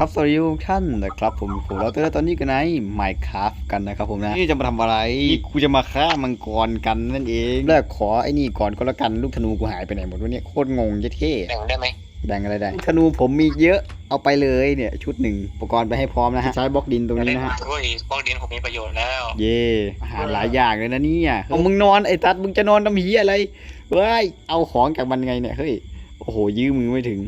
ครับสวัสดีทุกท่านนะครับผมผมเราเตอร์ตอนนี้กันใน Minecraft กันนะครับผมนะนี่จะมาทำอะไรนี่กูจะมาฆ่ามังกรกันนั่นเองแรกขอไอ้นี่ก่อนก็แล้วกันลูกธนูกูหายไปไหนหมดวะเนี่ยโคตรงงเจ๊เท่แบ่งได้ไหมแบ่งอะไรได้ลูกธนูผมมีเยอะเอาไปเลยเนี่ยชุดหนึ่งอุปกรณ์ไปให้พร้อมนะฮะใช้บล็อกดินตรงนี้นะฮะโอ้ยบล็อกดินผมมีประโยชน์แล้ว เย่อาหารหลายอย่างเลยนะเนี่ยเอามึงนอนไอ้ตัดมึงจะนอนทำเหียอะไรเฮ้ยเอาของจากมันไงเนี่ยเฮ้ยโอ้โหยื้อมือไม่ถึง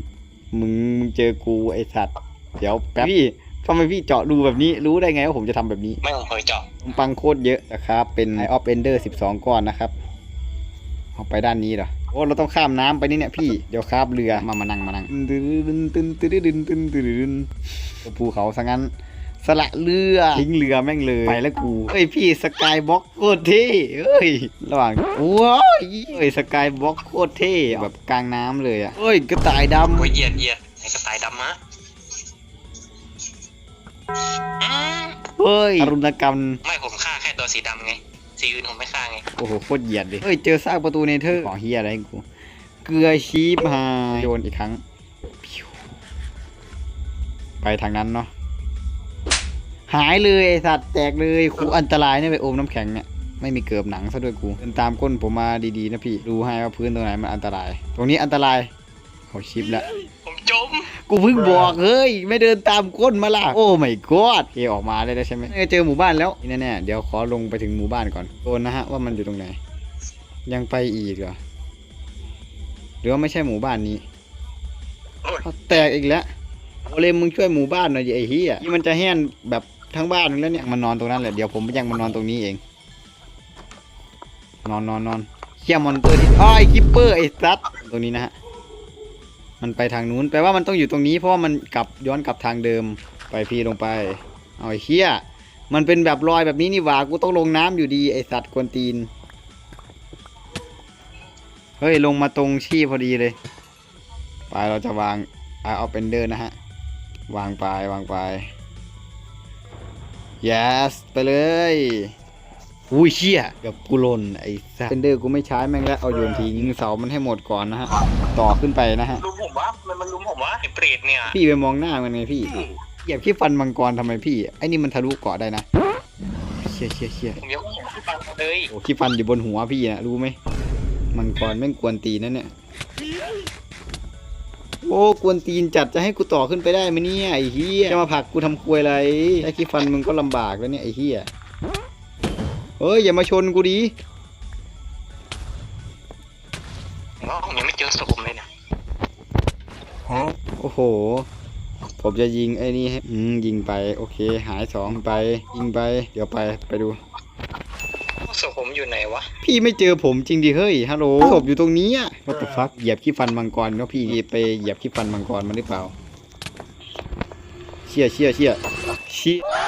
มึงมึงเจอกูไอ้สัตว์ เดี๋ยวแป๊บพี่ทำไมพี่เจาะรูแบบนี้รู้ได้ไงว่าผมจะทำแบบนี้ไม่ผมเคยเจาะขนมปังโคตรเยอะนะครับ เป็นไอออฟเอนเดอร์สิบสองก้อนนะครับเอาไปด้านนี้เหรอโอ้เราต้องข้ามน้ำไปนี่เนี่ยพี่เดี๋ยวคาบเรือมามานั่งมานั่งตึ้นตึ้นตึ้นตึ้นตึ้นตึ้นตึ้นภูเขาซะงั้นสละเรือทิ้งเรือแม่งเลยไปแล้วกูเอ้ยพี่สกายบ็อกโคตรเท่เอ้ยระหว่างว้ายเอ้ยสกายบ็อกโคตรเท่แบบกลางน้ำเลยอะเอ้ยกระต่ายดำโอ้ยเหยียดเหยียดไอ้กระต่ายดำมะอืม เฮ้ยอรุณกรรม ไม่ผมฆ่าแค่ตัวสีดำไง สีอื่นผมไม่ฆ่าไง โอ้โหโคตรเหยียดเลยเฮ้ย เจอซากประตูเนเธอร์ของเฮียอะไรให้กู เกลือชีพหายโยนอีกครั้งพิวไปทางนั้นเนาะ หายเลยไอสัตว์แตกเลยกูอันตรายเนี่ยไปโอมน้ำแข็งเนี่ยไม่มีเกือบหนังซะด้วยกูเดินตามก้นผมมาดีๆนะพี่ ดูให้ว่าพื้นตรงไหนมันอันตราย ตรงนี้อันตรายเขาชิปแล้ว ผมจม กูเพิ่งบอกเฮ้ยไม่เดินตามก้นมาล่ะ โอ้ไม่กอดเอออกมาได้แล้วใช่ไหมเจอหมู่บ้านแล้วนี่แน่ๆเดี๋ยวขอลงไปถึงหมู่บ้านก่อนโดนนะฮะว่ามันอยู่ตรงไหน ยังไปอีกเหรอหรือว่าไม่ใช่หมู่บ้านนี้โอ้ยเอาแตกอีกแล้วโอเลมมึงช่วยหมู่บ้านหน่อยดิไอ้เหี้ยนี่มันจะแห้นแบบทั้งบ้านนึงแล้วเนี่ยมันนอนตรงนั้นแหละเดี๋ยวผมยังมานอนตรงนี้เอง นอนนอนนอนเขี้ยมอนเตอร์ที่อ้อยคิปเปอร์ไอ้ซัดตรงนี้นะฮะ มันไปทางนู้นแปลว่ามันต้องอยู่ตรงนี้เพราะว่ามันกลับย้อนกลับทางเดิมไปพี่ลงไปเอาไอ้เหี้ยมันเป็นแบบรอยแบบนี้นี่หว่ากูต้องลงน้ำอยู่ดีไอสัตว์กวนตีนเฮ้ยลงมาตรงชี่พอดีเลยไปเราจะวางเอาเป็นเดินนะฮะวางไปวางไป yes ไปเลย อุ้ยเชี่ยเกับกูหล่นไอ้สัตว์เป็นเดอร์กูไม่ใช้แม่งแล้วเอาโยนทิ้งเสามันให้หมดก่อนนะฮะ ต่อขึ้นไปนะฮะ ลุมผมวะมันมันลุมผมวะไอ้เปรตเนี่ยพี่ไปมองหน้ามันไงพี่เหยียบขี้ฟันมังกรทำไมพี่ ไอ้นี่มันทะลุเกาะได้นะเชี่ยเชี่ยเชี่ยผมยกผมที่ฟันเลยโอ้ขี้ฟันอยู่บนหัวพี่นะรู้ไหมมังกรแม่งกวนตีนนั่นเนี่ยโอ้กวนตีนจัดจะให้กูต่อขึ้นไปได้ไหมเนี่ยไอ้เหี้ยจะมาผลักกูทำควยอะไรไอ้ขี้ฟันมึงก็ลำบากแล้วเนี่ยไอ้เหี้ย เฮ้ยอย่ามาชนกูดิผมว่าผมยังไม่เจอศพผมเลยเนี่ยโอ้โห ผมจะยิงไอ้นี่ให้อืมยิงไป โอเค หายสองไป ยิงไป เดี๋ยวไปไปดู ศพผมอยู่ไหนวะ พี่ไม่เจอผมจริงดิเฮ้ยฮัลโหลศพอยู่ตรงนี้อะ What the fuck เหยียบขี้ฟันมังกรเนาะพี่ไปเหยียบขี้ฟันมังกรมันหรือเปล่า เชี่ยเชี่ยเชี่ยเชี่ยโอ้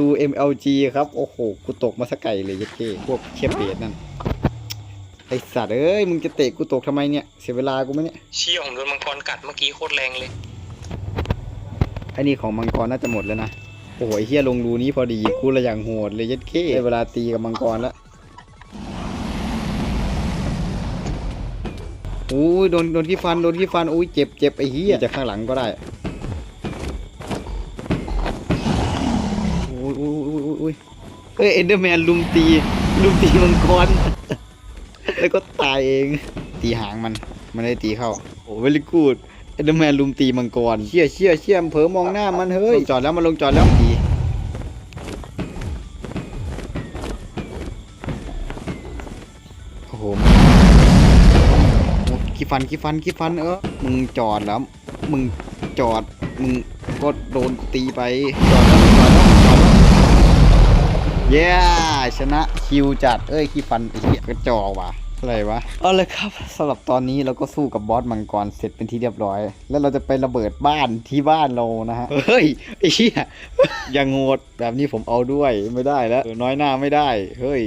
ดู MLG ครับ โอ้โห กูตกมาสกไก่เลยยัดเก้พวกเชฟเบสนั่น ไอสัตว์เอ้ย มึงจะเตะกูตกทำไมเนี่ย เสียเวลากูไหมเนี่ย เชี่ยผมโดนมังกรกัดเมื่อกี้โคตรแรงเลยไอ้นี่ของมังกรน่าจะหมดแล้วนะ โอ้โหไอ้เฮียลงรูนี้พอดี กูละอย่างโหดเลยยัดเก้ได้เวลาตีกับมังกรแล้วโอ้ยโดนโดนขี้ฟันโดนขี้ฟันโอ้ยเจ็บเจ็บไอ้เหี้ยจากข้างหลังก็ได้โอ้ยโอ้ยโอ้ยโอ้ยโอ้ย เอ้ยเอ็นเดอร์แมนลุมตี ลุมตีมังกร แล้วก็ตายเอง ตีหางมัน มันได้ตีเข้า โอ้เวลิกูดเอ็นเดอร์แมนลุมตีมังกร เชี่ยเชี่ยเชี่ยเผลอมองหน้ามันเฮ้ย จอดแล้วมันลงจอดแล้วตีโอ้โหโอ้ขี้ฟันขี้ฟันขี้ฟันเออ มึงจอดแล้ว มึงจอด มึงก็โดนกูตีไป จอดแล้วจอดแล้วจอดแล้ว เย้ชนะคิวจัด เอ้ยขี้ฟันไอ้เหี้ยกระจอกว่ะอะไรวะเอาเลยครับสำหรับตอนนี้เราก็สู้กับบอสมังกรเสร็จเป็นที่เรียบร้อย แล้วเราจะไประเบิดบ้านที่บ้านเรานะฮะเฮ้ยไอ้เหี้ยอย่างงดแบบนี้ผมเอาด้วยไม่ได้แล้วเออน้อยหน้าไม่ได้ เฮ้ย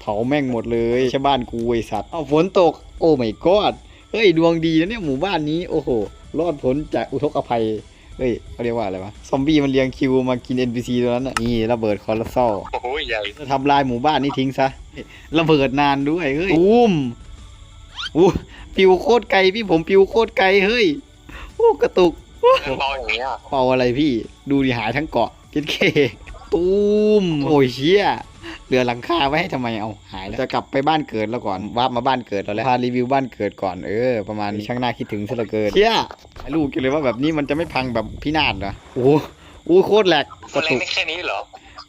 เผาแม่งหมดเลยใช่บ้านกูไอสัตว์เอาฝนตก โอ้ไม่กอดเฮ้ยดวงดีนะเนี่ยหมู่บ้านนี้โอ้โหรอดพ้นจากอุทกภัย เฮ้ยเขาเรียกว่าอะไรวะ ซอมบี้มันเลี้ยงคิวมากิน NPC ตัวนั้นน่ะนี่ระเบิดคอร์ลซอลโอ้โหใหญ่จะทำลายหมู่บ้านนี้ทิ้งซะ ระเบิดนานด้วยเฮ้ยอุ้มอู้ปิวโคตรไกลพี่ผมปิวโคตรไกลเฮ้ยโอ้กระตุกยังเบาอย่างเงี้ยเป่าอะไรพี่ ดูดิหายทั้งเกาะเจ็ดเคตูมโอ้ยเชี่ย เหลือหลังคาไว้ให้ทำไมเอาหายแล้วจะกลับไปบ้านเกิดแล้วก่อนวาร์ปมาบ้านเกิดเราแล้วพารีวิวบ้านเกิดก่อนเออประมาณนี้ช่างน่าคิดถึงซะเหลือเกินเชี่ยไอ้ลูกกันเลยว่าแบบนี้มันจะไม่พังแบบพินาศเหรอโอ้โหโอ้โหโคตรแหลกกมันระแรตุงกได้แค่นี้เหรอ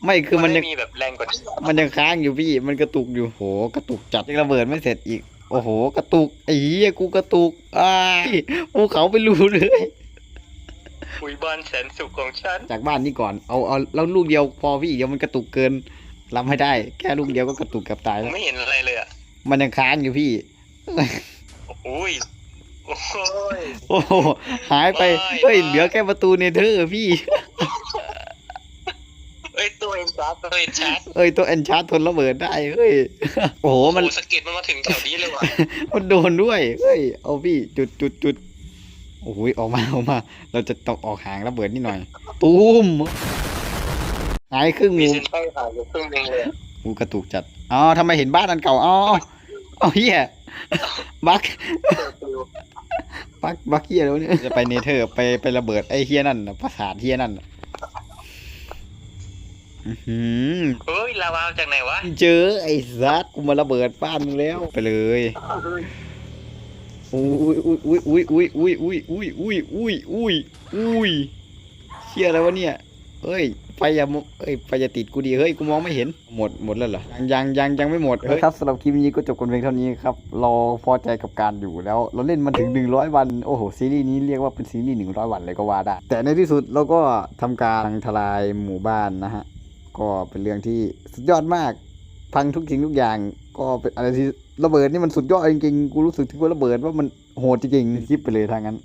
ไม่คือมันไได้ยังมีแบบแรงกว่านี้มันยังค้างอยู่พี่มันกระตุกอยู่โหกระตุกจัดยังระเบิดไม่เสร็จอีก โอ้โห กระตุกไอ้เหี้ยกูกระตุกอ้ายภูเขาไปรูเลย คุยบ้านแสนสุขของฉันจากบ้านนี้ก่อน เอา เอา แล้วลูกเดียวพอพี่เดี๋ยวมันกระตุกเกิน รับไม่ได้ แค่ลูกเดียวก็กระตุกเกับตายผมแล้ว ไม่เห็นอะไรเลยอะมันยังค้างอยู่พี่อุ้ยโอ้ย โอ้โหหายไปไม่เฮ้ยไม่เหลือแค่ประตูเนเธอร์พี่ เอ้ยตัวเอ็นชาร์ตัวเอ็นชาร์เอ้ย ตัวแอนชาร์ทนระเบิดได้ เฮ้ย โอ้โห มัน โอ้สะเก็ตมันมาถึงแถวนี้เลยว่ะมันโดนด้วย เฮ้ย เอาพี่ จุดจุดจุดโอ้ย ออกมา ออกมา เราจะตกออกห่างระเบิดนิดหน่อย ตูม หายครึ่งหมีมูเซนเตอร์หายอยู่ครึ่งหนึงเลยอะกูกระตุกจัดอ๋อทำไมเห็นบ้านอันเก่าอ๋อเอาเฮียบักบักบักเฮียแล้วเนี่ยจะไปเนเธอร์ไปไประเบิดไอ้เฮียนั่นน่ะประสาทเฮียนั่นน่ะอื้อหือ เฮ้ยลาวาจากไหนวะเจอไอ้ซัดกูมาระเบิดบ้านมึงแล้วไปเลยอุ้ยอุ้ยอุ้ยอุ้ยอุ้ยอุ้ยอุ้ยอุ้ยอุ้ยอุ้ยอุ้ยเฮียอะไรวะเนี่ย เอ้ยไฟอย่ามเอ้ยไฟอย่าติดกูดีเฮ้ยกูมองไม่เห็นหมดหมดแล้วเหรอยังยังยังยังไม่หมดเฮ้ยครับสำหรับคลิปนี้ก็จบกันเพียงเท่านี้ครับเราพอใจกับการอยู่แล้ว เราเล่นมาถึง 100 วันโอ้โหซีรีส์นี้เรียกว่าเป็นซีรีส์100 วันเลยก็ว่าได้แต่ในที่สุดเราก็ทำการทลายหมู่บ้านนะฮะก็เป็นเรื่องที่สุดยอดมาก พังทุกสิ่งทุกอย่างก็เป็นอะไรที่ระเบิดนี่มันสุดยอดจริงๆกูรู้สึกถึงว่าระเบิดว่ามันโหดจริงๆคลิปไปเลยทางนั้น